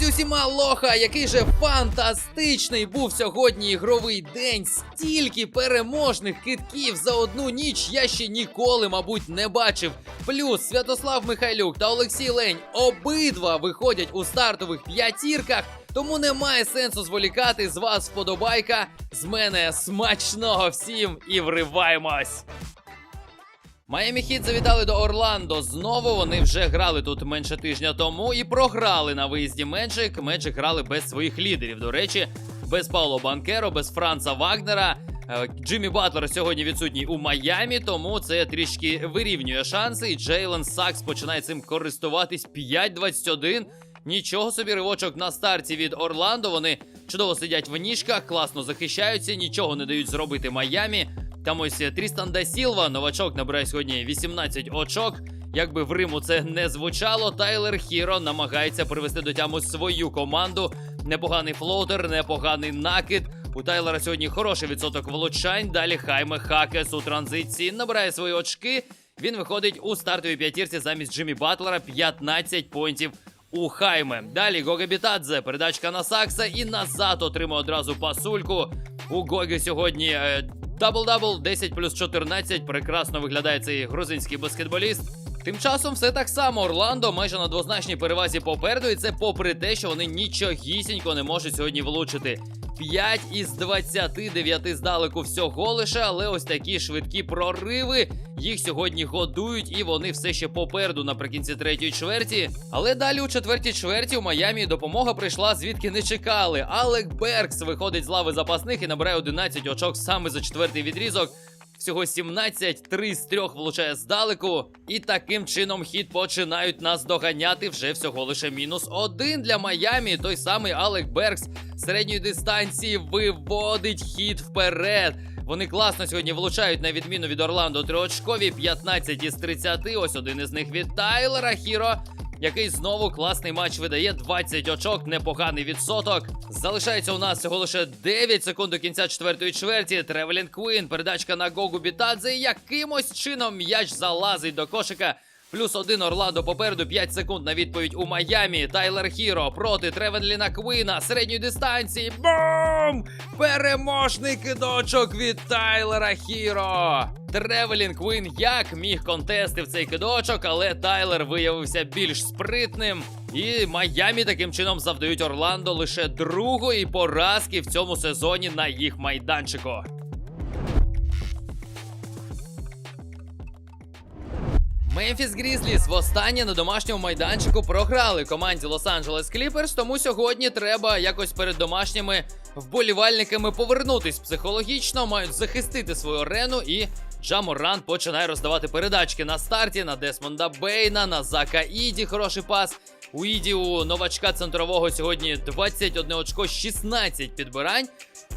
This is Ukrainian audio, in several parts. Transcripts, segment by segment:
Друзі, усіма лоха, який же фантастичний був сьогодні ігровий день. Стільки переможних китків за одну ніч я ще ніколи, мабуть, не бачив. Плюс Святослав Михайлюк та Олексій Лень обидва виходять у стартових п'ятірках. Тому немає сенсу зволікати з вас вподобайка. З мене смачного всім і вриваємось! Майами Хіт завітали до Орландо. Знову вони вже грали тут менше тижня тому і програли на виїзді Меджик. Меджик грали без своїх лідерів. До речі, без Пауло Банкеро, без Франца Вагнера. Е, Джиммі Батлер сьогодні відсутній у Майамі, тому це трішки вирівнює шанси. І Джейлен Сакс починає цим користуватись 5-21. Нічого собі ривочок на старті від Орландо. Вони чудово сидять в ніжках, класно захищаються, нічого не дають зробити Майамі. Там ось е, Трістан да Сілва, новачок набирає сьогодні 18 очок. Якби в Риму це не звучало, Тайлер Хіро намагається привести до тяму свою команду. Непоганий флоутер, непоганий накид. У Тайлера сьогодні хороший відсоток влучань. Далі Хайме Хакес у транзиції набирає свої очки. Він виходить у стартовій п'ятірці замість Джиммі Батлера 15 поінтів у Хайме. Далі Гога Бітадзе, передачка на Сакса і назад отримує одразу пасульку. У Гоги сьогодні е, дабл-дабл 10 плюс 14. Прекрасно виглядає цей грузинський баскетболіст. Тим часом все так само. Орландо майже на двозначній перевазі попереду, і це попри те, що вони нічогісінько не можуть сьогодні влучити. 5 із 29 здалеку всього лише, але ось такі швидкі прориви. Їх сьогодні годують, і вони все ще попереду наприкінці третьої чверті. Але далі у четвертій чверті у Майамі допомога прийшла звідки не чекали. Алек Беркс виходить з лави запасних і набирає 11 очок саме за четвертий відрізок. Всього 17, 3 з 3 влучає здалеку. І таким чином хід починають нас доганяти вже всього лише мінус один для Майамі. Той самий Алек Беркс середньої дистанції виводить хід вперед. Вони класно сьогодні влучають на відміну від Орландо триочкові 15 із 30. Ось один із них від Тайлера Хіро. Який знову класний матч видає 20 очок, непоганий відсоток. Залишається у нас всього лише 9 секунд до кінця четвертої чверті. Тревелін Квін, передачка на Гогу Бітадзе. Якимось чином м'яч залазить до кошика. Плюс один Орландо попереду 5 секунд на відповідь у Майамі. Тайлер Хіро проти Тревенліна Квіна середньої дистанції. Бум! Переможний кидочок від Тайлера Хіро. Тревелін Квін як міг контестив цей кидочок, але Тайлер виявився більш спритним. І Майамі таким чином завдають Орландо лише другої поразки в цьому сезоні на їх майданчику. Мемфіс Грізліс востаннє на домашньому майданчику програли команді Лос-Анджелес Кліперс, тому сьогодні треба якось перед домашніми вболівальниками повернутись психологічно, мають захистити свою арену і. Джаморан починає роздавати передачки на старті на Десмонда Бейна, на Зака Іді. Хороший пас. У Іді у новачка центрового сьогодні 21 очко, 16 підбирань.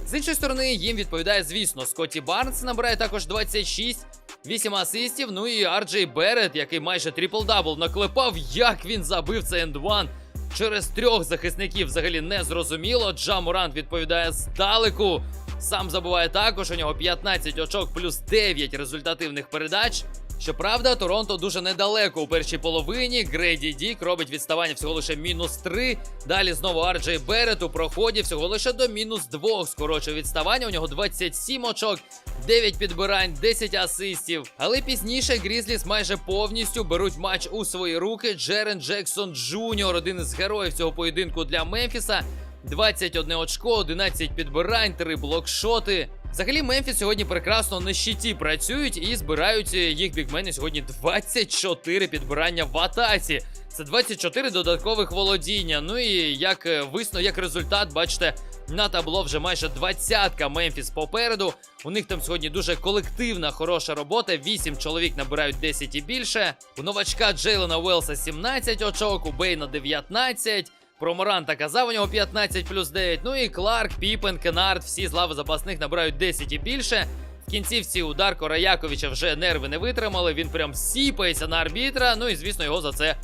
З іншої сторони, їм відповідає, звісно, Скотті Барнс набирає також 26, 8 асистів. Ну і Арджей Берет, який майже трипл-дабл наклепав, як він забив цей енд-ван. Через трьох захисників взагалі не зрозуміло. Джа Морант відповідає здалеку. Сам забуває також. У нього 15 очок плюс 9 результативних передач. Щоправда, Торонто дуже недалеко у першій половині. Грейді Дік робить відставання всього лише мінус 3. Далі знову Арджей Берет у проході всього лише до мінус 2 скорочує відставання. У нього 27 очок, 9 підбирань, 10 асистів. Але пізніше Грізліс майже повністю беруть матч у свої руки. Джерен Джексон Джуніор, один із героїв цього поєдинку для Мемфіса. 21 очко, 11 підбирань, 3 блокшоти. Взагалі, Мемфіс сьогодні прекрасно на щиті працюють і збирають е, їх бігмени сьогодні 24 підбирання в атаці. Це 24 додаткових володіння. Ну і як е, висно, як результат, бачите, на табло вже майже двадцятка Мемфіс попереду. У них там сьогодні дуже колективна, хороша робота. 8 чоловік набирають 10 і більше. У новачка Джейлена Уелса 17 очок, у Бейна 19. Про Моранта казав, у нього 15 плюс 9. Ну і Кларк, Піпен, Кенард, всі з лави запасних набирають 10 і більше. В кінцівці удар Кораяковича вже нерви не витримали. Він прям сіпається на арбітра. Ну і звісно, його за це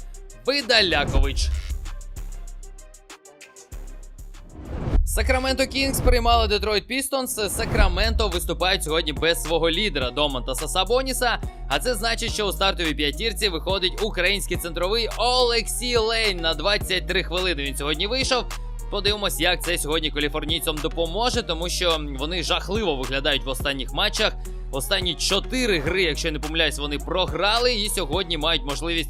Видалякович. Сакраменто Кінгс приймали Детройт Пістонс. Сакраменто виступають сьогодні без свого лідера Домантаса Сабоніса. А це значить, що у стартовій п'ятірці виходить український центровий Олексій Лейн на 23 хвилини. Він сьогодні вийшов. Подивимось, як це сьогодні каліфорнійцям допоможе, тому що вони жахливо виглядають в останніх матчах. Останні чотири гри, якщо я не помиляюсь, вони програли і сьогодні мають можливість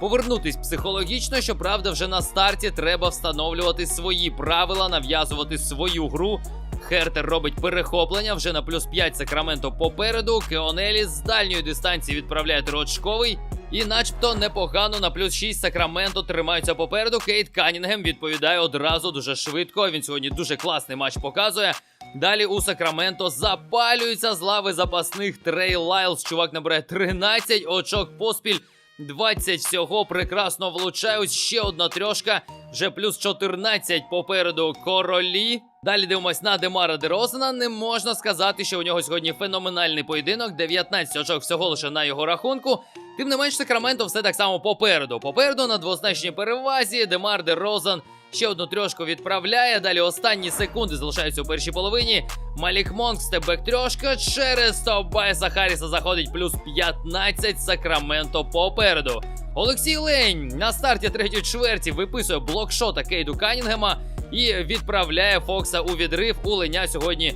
повернутись психологічно. Щоправда, вже на старті треба встановлювати свої правила, нав'язувати свою гру. Хертер робить перехоплення вже на плюс 5 Сакраменто попереду. Кеонелі з дальньої дистанції відправляє трочковий. І начебто непогано на плюс 6 Сакраменто тримаються попереду. Кейт Канінгем відповідає одразу дуже швидко. Він сьогодні дуже класний матч показує. Далі у Сакраменто запалюється з лави запасних Трей Лайлс. Чувак набере 13 очок поспіль. 20 всього прекрасно влучають. Ще одна трьошка. Вже плюс 14 попереду королі. Далі дивимось на Демара Дерозена. Не можна сказати, що у нього сьогодні феноменальний поєдинок. 19 очок всього лише на його рахунку. Тим не менш, Сакраменто все так само попереду. Попереду на двозначній перевазі. Демар Дерозен ще одну трьошку відправляє. Далі останні секунди залишаються у першій половині. Малік Монк степбек трьошка. Через Тобайса Харріса заходить плюс 15 Сакраменто попереду. Олексій Лень на старті третьої чверті виписує блокшота Кейду Канінгема і відправляє Фокса у відрив. У Леня сьогодні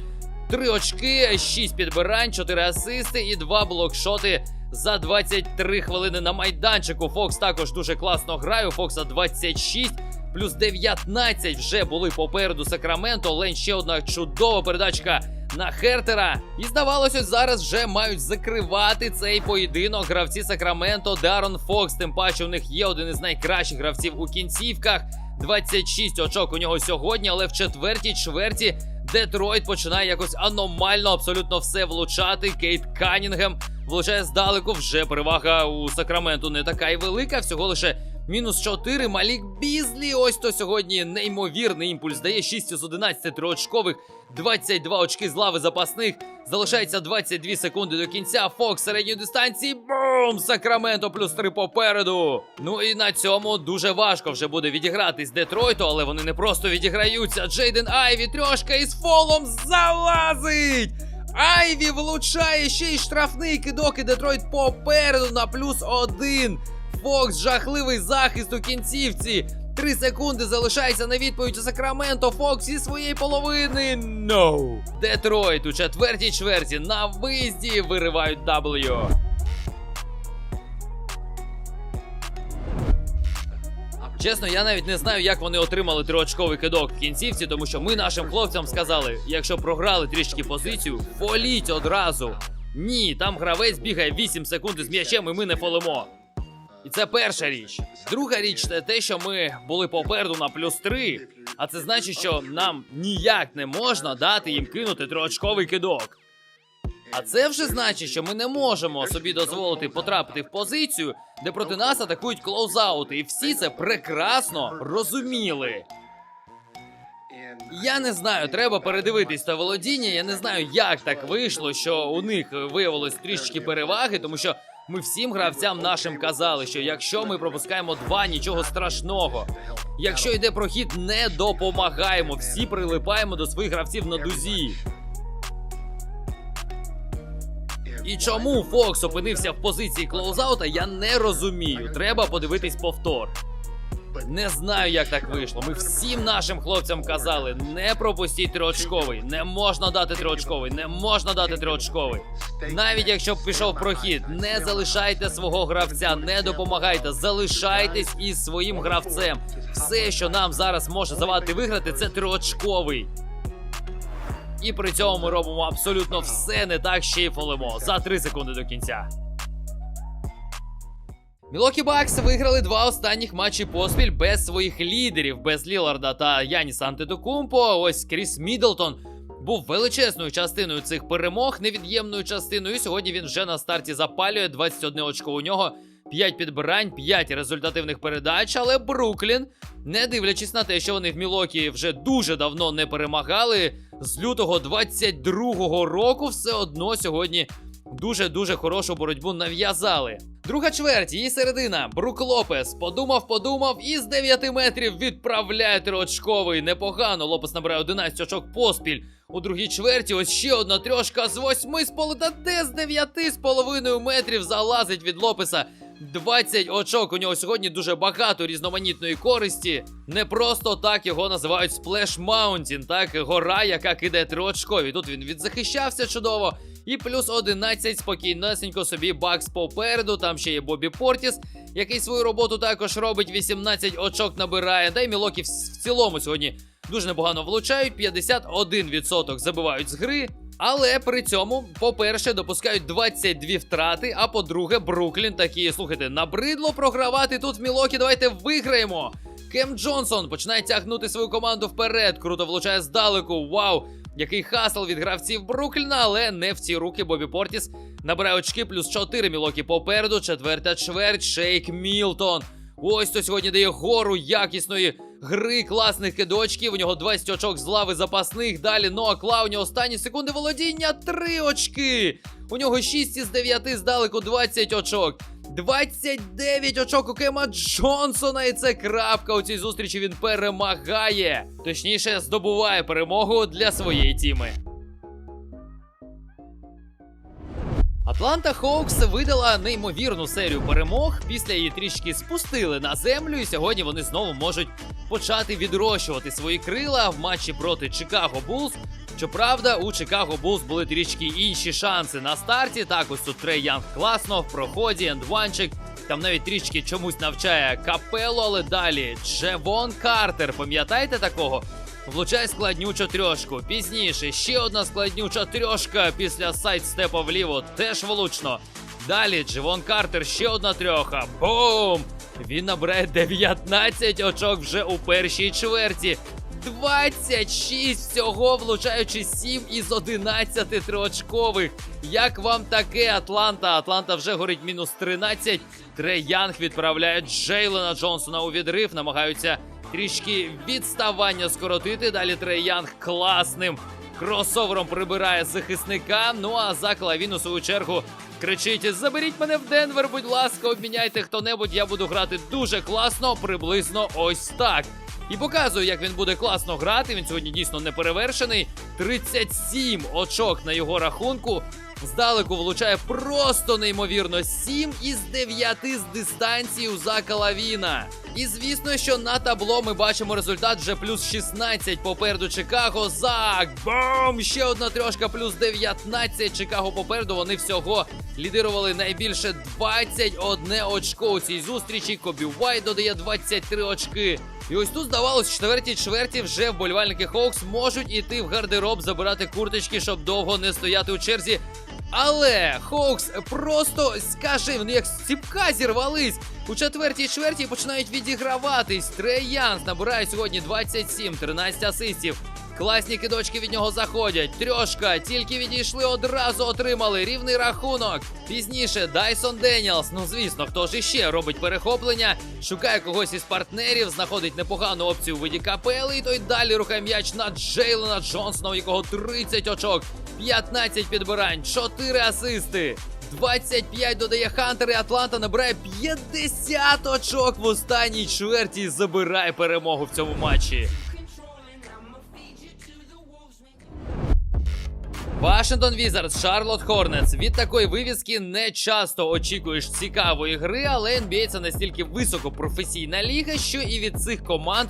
3 очки, 6 підбирань, 4 асисти і 2 блокшоти за 23 хвилини на майданчику. Фокс також дуже класно грає. У Фокса 26. Плюс 19 вже були попереду Сакраменто. Лень ще одна чудова передачка на Хертера. І здавалося, зараз вже мають закривати цей поєдинок. Гравці Сакраменто, Дарон Фокс. Тим паче у них є один із найкращих гравців у кінцівках. 26 очок у нього сьогодні, але в четвертій чверті Детройт починає якось аномально абсолютно все влучати. Кейт Канінгем влучає здалеку. Вже перевага у Сакраменту не така й велика. Всього лише мінус 4. Малік Бізлі. Ось то сьогодні неймовірний імпульс дає 6 з 11 триочкових, 22 очки з лави запасних. Залишається 22 секунди до кінця. Фокс середньої дистанції. Бум! Сакраменто плюс 3 попереду. Ну і на цьому дуже важко вже буде відігратись Детройту, але вони не просто відіграються. Джейден Айві трьошка із фолом залазить. Айві влучає ще й штрафний кидок, і Детройт попереду на плюс один. Фокс жахливий захист у кінцівці. Три секунди залишається на відповідь у Сакраменто. Фокс зі своєї половини. No! Детройт у четвертій чверті на виїзді виривають W. Чесно, я навіть не знаю, як вони отримали триочковий кидок в кінцівці, тому що ми нашим хлопцям сказали, якщо програли трішки позицію, фоліть одразу. Ні, там гравець бігає 8 секунд з м'ячем, і ми не фолимо. І це перша річ. Друга річ це те, що ми були попереду на плюс 3. А це значить, що нам ніяк не можна дати їм кинути триочковий кидок. А це вже значить, що ми не можемо собі дозволити потрапити в позицію, де проти нас атакують клоузаути, і всі це прекрасно розуміли. Я не знаю, треба передивитись та володіння. Я не знаю, як так вийшло, що у них виявилось трішечки переваги, тому що ми всім гравцям нашим казали, що якщо ми пропускаємо два, нічого страшного. Якщо йде прохід, не допомагаємо. Всі прилипаємо до своїх гравців на дузі. І чому Фокс опинився в позиції клоузаута, я не розумію. Треба подивитись повтор. Не знаю, як так вийшло. Ми всім нашим хлопцям казали: не пропустіть триочковий, не можна дати триочковий, не можна дати триочковий. Навіть якщо б пішов прохід, не залишайте свого гравця, не допомагайте, залишайтесь із своїм гравцем. Все, що нам зараз може завадити виграти, це триочковий. І при цьому ми робимо абсолютно все не так, ще й фолимо за 3 секунди до кінця. Мілокі Бакс виграли два останніх матчі поспіль без своїх лідерів, без Ліларда та Яніса Антетокумпо. Ось Кріс Міддлтон був величезною частиною цих перемог, невід'ємною частиною. І сьогодні він вже на старті запалює 21 очко у нього. 5 підбирань, 5 результативних передач, але Бруклін, не дивлячись на те, що вони в Мілокі вже дуже давно не перемагали, з лютого 22-го року все одно сьогодні дуже-дуже хорошу боротьбу нав'язали. Друга чверть, її середина. Брук Лопес подумав, подумав і з 9 метрів відправляє триочковий. Непогано. Лопес набирає 11 очок поспіль. У другій чверті ось ще одна трьошка з восьми з полу та де з дев'яти з половиною метрів залазить від Лопеса. 20 очок. У нього сьогодні дуже багато різноманітної користі. Не просто так його називають Splash Mountain, так гора, яка кидає триочкові. Тут він відзахищався чудово. І плюс 11 спокійнесенько собі бакс попереду. Там ще є Бобі Портіс, який свою роботу також робить. 18 очок набирає. Та й Мілокі в, в цілому сьогодні дуже непогано влучають. 51% забивають з гри. Але при цьому, по-перше, допускають 22 втрати. А по-друге, Бруклін такі, слухайте, набридло програвати тут в Мілокі. Давайте виграємо. Кем Джонсон починає тягнути свою команду вперед. Круто влучає здалеку. Вау! Який хасл від гравців Брукліна, але не в ці руки. Бобі Портіс набирає очки плюс 4 Мілокі попереду. Четверта чверть. Шейк Мілтон. Ось то сьогодні дає гору якісної гри класних кидочків. У нього 20 очок з лави запасних. Далі Ноа Клауні останні секунди володіння 3 очки. У нього 6 із 9 здалеку 20 очок. 29 очок у Кема Джонсона, і це крапка у цій зустрічі. Він перемагає. Точніше, здобуває перемогу для своєї тіми. Атланта Хоукс видала неймовірну серію перемог. Після її трішки спустили на землю, і сьогодні вони знову можуть почати відрощувати свої крила в матчі проти Чикаго Булз. Щоправда, у Чикаго Булз були трішки інші шанси на старті. Так, ось тут Трей Янг класно в проході, ендванчик. Там навіть трішки чомусь навчає капело, але далі Джевон Картер. Пам'ятаєте такого? Влучає складнючу трьошку. Пізніше ще одна складнюча трьошка після сайдстепа вліво. Теж влучно. Далі Дживон Картер, ще одна трьоха. Бум! Він набирає 19 очок вже у першій чверті. 26 всього, влучаючи 7 із 11 триочкових. Як вам таке, Атланта? Атланта вже горить мінус 13. Трей Янг відправляє Джейлена Джонсона у відрив, намагаються трішки відставання скоротити. Далі Трей Янг класним кросовером прибирає захисника. Ну а за Клавін у свою чергу кричить: Заберіть мене в Денвер, будь ласка, обміняйте хто-небудь, я буду грати дуже класно, приблизно ось так. І показую, як він буде класно грати. Він сьогодні дійсно не перевершений. 37 очок на його рахунку. Здалеку влучає просто неймовірно 7 із 9 з дистанції у Зака Лавіна. І звісно, що на табло ми бачимо результат вже плюс 16 попереду Чикаго. Зак! Бум! Ще одна трьошка, плюс 19. Чикаго попереду. Вони всього лідирували найбільше 21 очко у цій зустрічі. Кобі Уайт додає 23 очки. І ось тут здавалось, в четвертій чверті вже вболівальники Хоукс можуть іти в гардероб, забирати курточки, щоб довго не стояти у черзі. Але Хоукс просто скажи, вони як з зірвались. У четвертій чверті починають відіграватись. Трей Янс набирає сьогодні 27, 13 асистів. Класні кидочки від нього заходять. Трьошка, тільки відійшли, одразу отримали рівний рахунок. Пізніше Дайсон Деніелс. Ну звісно, хто ж іще робить перехоплення, шукає когось із партнерів, знаходить непогану опцію у виді капели. І той далі рухає м'яч на Джейлена Джонсона, у якого 30 очок, 15 підбирань, 4 асисти. 25 додає Хантер і Атланта набирає 50 очок в останній чверті і забирає перемогу в цьому матчі. Вашингтон Візардс, Шарлот Хорнетс. Від такої вивіски не часто очікуєш цікавої гри, але NBA це настільки високопрофесійна ліга, що і від цих команд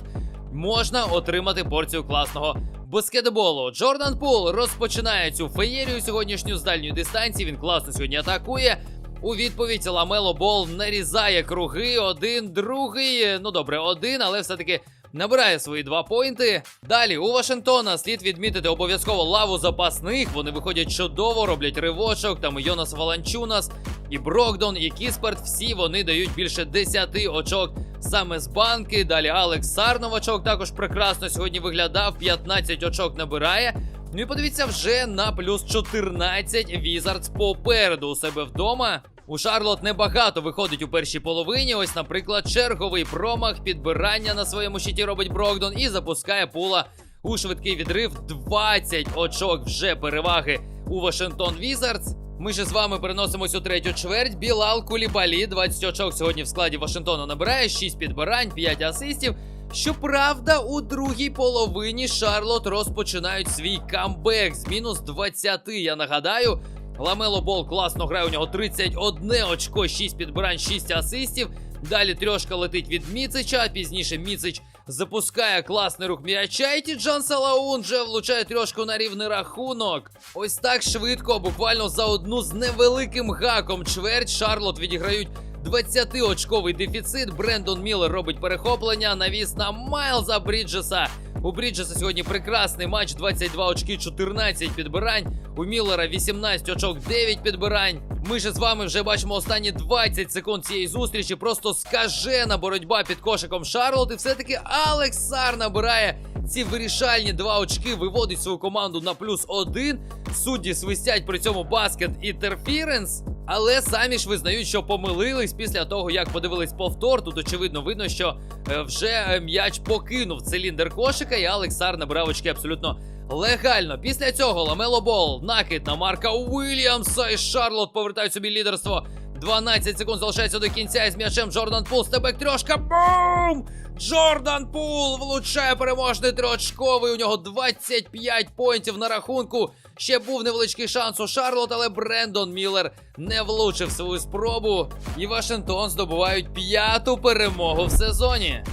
можна отримати порцію класного баскетболу. Джордан Пул розпочинає цю феєрію сьогоднішню з дальньої дистанції. Він класно сьогодні атакує. У відповідь Ламело Бол нарізає круги. Один, другий. Ну добре, один, але все-таки набирає свої два поінти. Далі у Вашингтона слід відмітити обов'язково лаву запасних. Вони виходять чудово, роблять ривочок. Там Йонас Валанчунас, і Брокдон, і Кісперт. Всі вони дають більше 10 очок саме з банки. Далі Алекс Сарновачок також прекрасно сьогодні виглядав. 15 очок набирає. Ну і подивіться вже на плюс 14 Візардс попереду у себе вдома. У Шарлот небагато виходить у першій половині. Ось, наприклад, черговий промах, підбирання на своєму щиті робить Брокдон і запускає пула у швидкий відрив. 20 очок вже переваги у Вашингтон Візардс. Ми ж з вами переносимось у третю чверть. Білал Кулібалі, 20 очок сьогодні в складі Вашингтону набирає, 6 підбирань, 5 асистів. Щоправда, у другій половині Шарлот розпочинають свій камбек з мінус 20, я нагадаю. Ламело Бол класно грає, у нього 31 очко, 6 підбирань, 6 асистів. Далі трьошка летить від Міцича, пізніше Міцич запускає класний рух м'яча, і Тіджан Салаун вже влучає трьошку на рівний рахунок. Ось так швидко, буквально за одну з невеликим гаком чверть Шарлот відіграють 20-очковий дефіцит. Брендон Міллер робить перехоплення. Навіс на Майлза Бріджеса. У Бріджеса сьогодні прекрасний матч. 22 очки, 14 підбирань. У Міллера 18 очок, 9 підбирань. Ми ж з вами вже бачимо останні 20 секунд цієї зустрічі. Просто скажена боротьба під кошиком Шарлот. І все-таки Алекс Сар набирає ці вирішальні два очки, виводить свою команду на плюс один. Судді свистять при цьому баскет інтерфіренс. Але самі ж визнають, що помилились після того, як подивились повтор. Тут очевидно видно, що е, вже е, м'яч покинув циліндр кошика, і Алексар набирав очки абсолютно легально. Після цього Ламело Бол, накид на Марка Уільямса і Шарлот повертають собі лідерство. 12 секунд залишається до кінця із м'ячем Джордан Пул. Стебек трьошка. Бум! Джордан Пул влучає переможний триочковий. У нього 25 поінтів на рахунку. Ще був невеличкий шанс у Шарлот, але Брендон Міллер не влучив свою спробу. І Вашингтон здобувають п'яту перемогу в сезоні.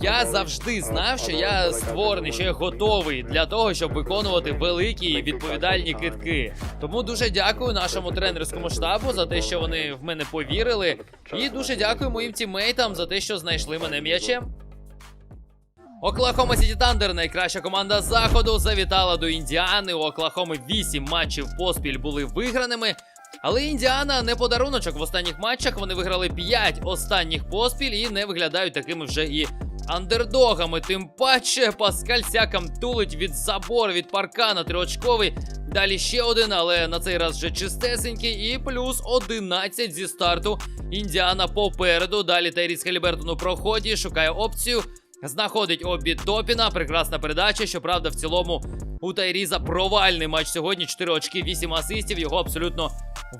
Я завжди знав, що я створений, що я готовий для того, щоб виконувати великі і відповідальні китки. Тому дуже дякую нашому тренерському штабу за те, що вони в мене повірили. І дуже дякую моїм тіммейтам за те, що знайшли мене м'ячем. Оклахома Сіті Тандер, найкраща команда заходу, завітала до Індіани. У Оклахоми 8 матчів поспіль були виграними. Але Індіана не подаруночок в останніх матчах. Вони виграли 5 останніх поспіль і не виглядають такими вже і андердогами. Тим паче Паскаль Сякам тулить від забору, від паркана триочковий. Далі ще один, але на цей раз вже чистесенький. І плюс 11 зі старту. Індіана попереду. Далі Тайріс Халібертон у проході, шукає опцію. Знаходить обі Топіна. Прекрасна передача. Щоправда, в цілому у Тайріза провальний матч сьогодні. 4 очки, 8 асистів. Його абсолютно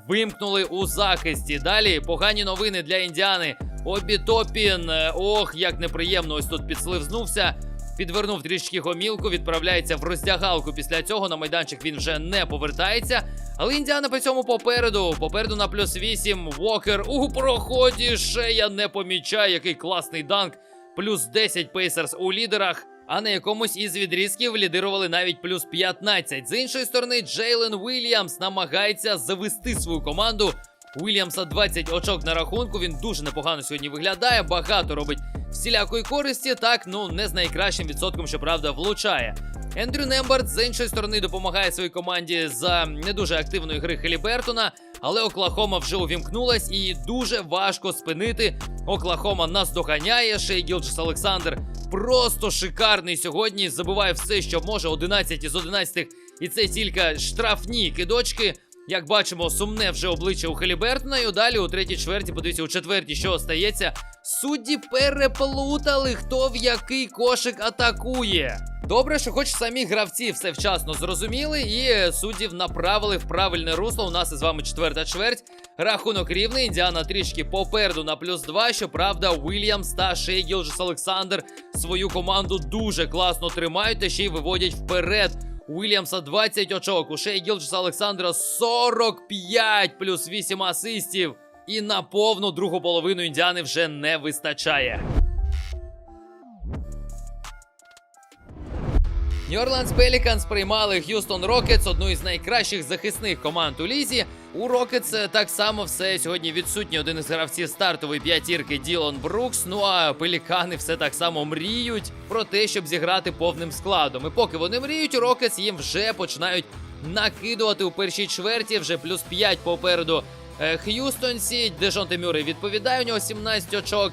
вимкнули у захисті. Далі погані новини для індіани. Обі Топін. е, Ох, як неприємно ось тут підсливзнувся. Підвернув трішки гомілку, відправляється в роздягалку. Після цього на майданчик він вже не повертається. Але індіана при цьому попереду. Попереду на плюс 8. Вокер у проході. Шея не помічає, який класний данк. Плюс 10 пейсерс у лідерах. А на якомусь із відрізків лідирували навіть плюс 15. З іншої сторони, Джейлен Уільямс намагається завести свою команду. Уільямса 20 очок на рахунку. Він дуже непогано сьогодні виглядає. Багато робить всілякої користі. Так, ну не з найкращим відсотком, щоправда, влучає. Ендрю Нембард з іншої сторони допомагає своїй команді за не дуже активної гри Хелібертона, але Оклахома вже увімкнулась і дуже важко спинити. Оклахома нас доганяє. Шей Гілджес Олександр просто шикарний сьогодні. Забиває все, що може. 11 із 11. І це тільки штрафні кидочки. Як бачимо, сумне вже обличчя у Халібертона. І далі у третій чверті, подивіться, у четвертій, що остається. Судді переплутали, хто в який кошик атакує. Добре, що хоч самі гравці все вчасно зрозуміли, і суддів направили в правильне русло. У нас із вами четверта чверть. Рахунок рівний. Індіана трішки попереду на плюс 2. Щоправда, Уільямс та Шей Олександр свою команду дуже класно тримають та ще й виводять вперед. Уільямса 20 очок, у Шей Гілджеса Олександра 45 плюс 8 асистів. І на повну другу половину індіани вже не вистачає. Нью-Орлеанс Пеліканс приймали Х'юстон Рокетс, одну із найкращих захисних команд у лізі. У Рокетс так само все сьогодні відсутній один із гравців стартової п'ятірки Ділон Брукс. Ну а пелікани все так само мріють про те, щоб зіграти повним складом. І поки вони мріють, у Рокетс їм вже починають накидувати у першій чверті. Вже плюс 5 попереду е, Х'юстонсі. Дежонте Мюррей відповідає у нього 17 очок.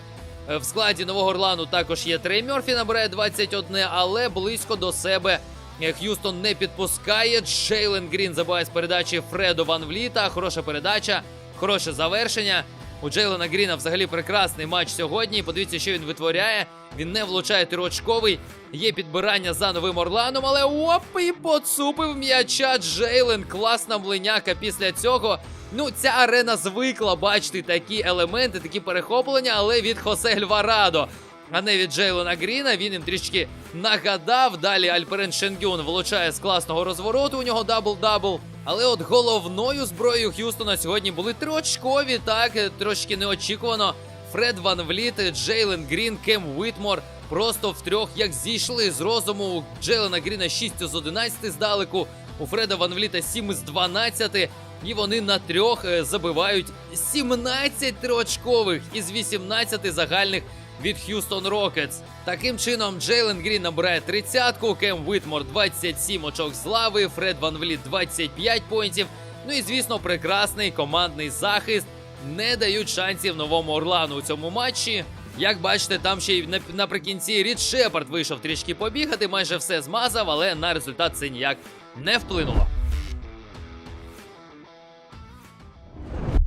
Е, В складі Нового Орлану також є Трей Мьорфі, набирає 21, але близько до себе е, Х'юстон не підпускає. Джейлен Грін забиває з передачі Фредо Ван Вліта. Хороша передача, хороше завершення. У Джейлена Гріна взагалі прекрасний матч сьогодні. Подивіться, що він витворяє. Він не влучає трьохочковий. Є підбирання за новим Орланом, але оп, і поцупив м'яча Джейлен. Класна млиняка після цього. Ну, ця арена звикла бачити такі елементи, такі перехоплення, але від Хосе Альварадо. А не від Джейлона Гріна. Він їм трішки нагадав. Далі Альперен Шенгюн влучає з класного розвороту. У нього дабл-дабл. Але от головною зброєю Х'юстона сьогодні були триочкові, так трошки неочікувано. Фред Ван Вліт, Джейлен Грін, Кем Уитмор просто втрьох як зійшли з розуму. Джейлена Гріна 6 з 11 здалеку, у Фреда Ван Вліта 7 з 12. І вони на трьох е, забивають 17 триочкових із 18 загальних від Х'юстон Рокетс. Таким чином, Джейлен Грін набирає 30-ку, Кем Витмор 27 очок з лави, Фред Ван Вліт 25 поінтів. Ну і звісно, прекрасний командний захист. Не дають шансів новому Орлану у цьому матчі. Як бачите, там ще й нап- наприкінці Рід Шепард вийшов трішки побігати, майже все змазав, але на результат це ніяк не вплинуло.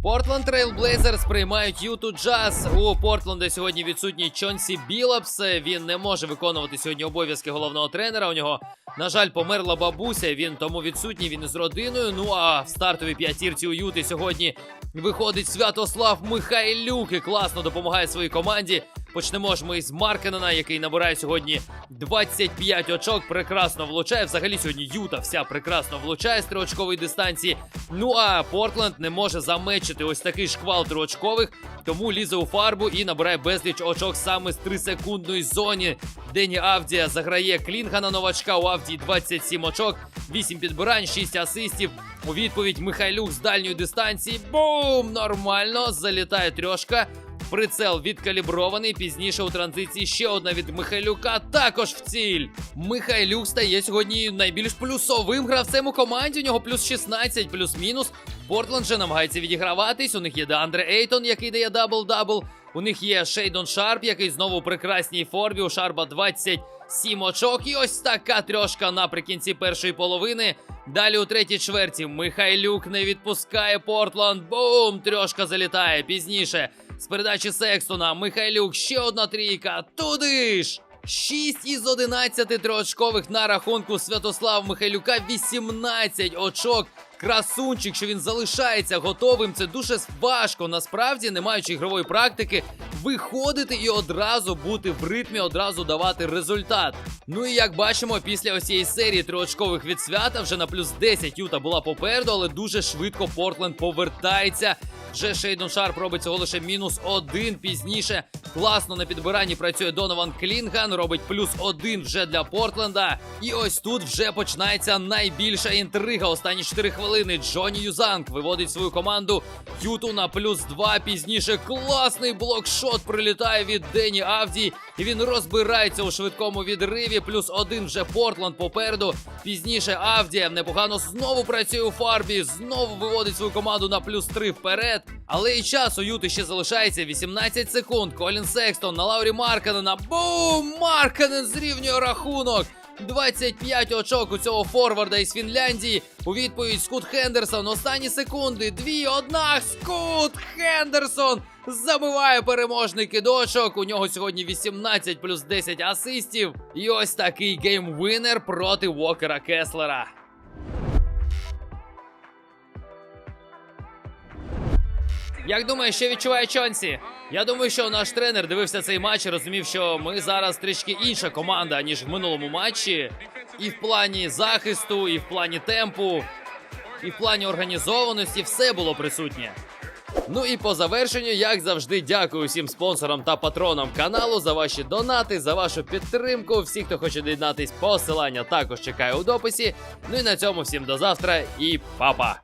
Портленд Трейлблейзерс приймають Юту Джаз. У Портленда сьогодні відсутній Чонсі Білапс. Він не може виконувати сьогодні обов'язки головного тренера. У нього, на жаль, померла бабуся. Він тому відсутній. Він з родиною. Ну а в стартовій п'ятірці у Юти сьогодні виходить Святослав Михайлюк і класно допомагає своїй команді. Почнемо ж ми із Маркенена, який набирає сьогодні 25 очок. Прекрасно влучає. Взагалі сьогодні Юта вся прекрасно влучає з триочкової дистанції. Ну а Портленд не може замечити ось такий шквал триочкових, тому лізе у фарбу і набирає безліч очок саме з 3-секундної зоні. Дені Авдія заграє Клінгана новачка. У Авдії 27 очок, 8 підбирань, 6 асистів. У відповідь Михайлюк з дальньої дистанції. Бум! Нормально залітає трьошка. Прицел відкалібрований. Пізніше у транзиції ще одна від Михайлюка. Також в ціль. Михайлюк стає сьогодні найбільш плюсовим гравцем у команді. У нього плюс 16, плюс-мінус. Портленд же намагається відіграватись. У них є Деандре Ейтон, який дає дабл-дабл. У них є Шейдон Шарп, який знову у прекрасній формі. У Шарпа 27 очок. І ось така трьошка наприкінці першої половини. Далі у третій чверті Михайлюк не відпускає Портленд. Бум! Трьошка залітає пізніше. З передачі Секстона Михайлюк ще одна трійка. Туди ж! 6 із 11 триочкових на рахунку Святослав Михайлюка 18 очок. Красунчик, що він залишається готовим. Це дуже важко, насправді, не маючи ігрової практики, виходити і одразу бути в ритмі, одразу давати результат. Ну і як бачимо, після ось серії триочкових від свята вже на плюс 10 Юта була попереду, але дуже швидко Портленд повертається. Вже Шейдон Шарп робить цього лише мінус один пізніше. Класно на підбиранні працює Донован Клінган, робить плюс один вже для Портленда. І ось тут вже починається найбільша інтрига. Останні 4 хвилини. Джоні Юзанг виводить свою команду Юту на плюс 2. Пізніше класний блокшот прилітає від Дені Авді. І він розбирається у швидкому відриві. Плюс один вже Портленд попереду. Пізніше Авдія непогано знову працює у фарбі. Знову виводить свою команду на плюс 3 вперед. Але і час у Юти ще залишається 18 секунд. Колін Секстон на Лаурі Марканена. Бум! Марканен зрівнює рахунок. 25 очок у цього форварда із Фінляндії. У відповідь Скут Хендерсон. Останні секунди. Дві, одна. Скут Хендерсон забиває переможний кидочок. У нього сьогодні 18 плюс 10 асистів. І ось такий геймвинер проти Вокера Кеслера. Як думаєш, що відчуває Чонсі? Я думаю, що наш тренер дивився цей матч і розумів, що ми зараз трішки інша команда, ніж в минулому матчі. І в плані захисту, і в плані темпу, і в плані організованості все було присутнє. Ну і по завершенню, як завжди, дякую всім спонсорам та патронам каналу за ваші донати, за вашу підтримку. Всі, хто хоче доєднатись, посилання також чекаю у дописі. Ну і на цьому всім до завтра і па-па!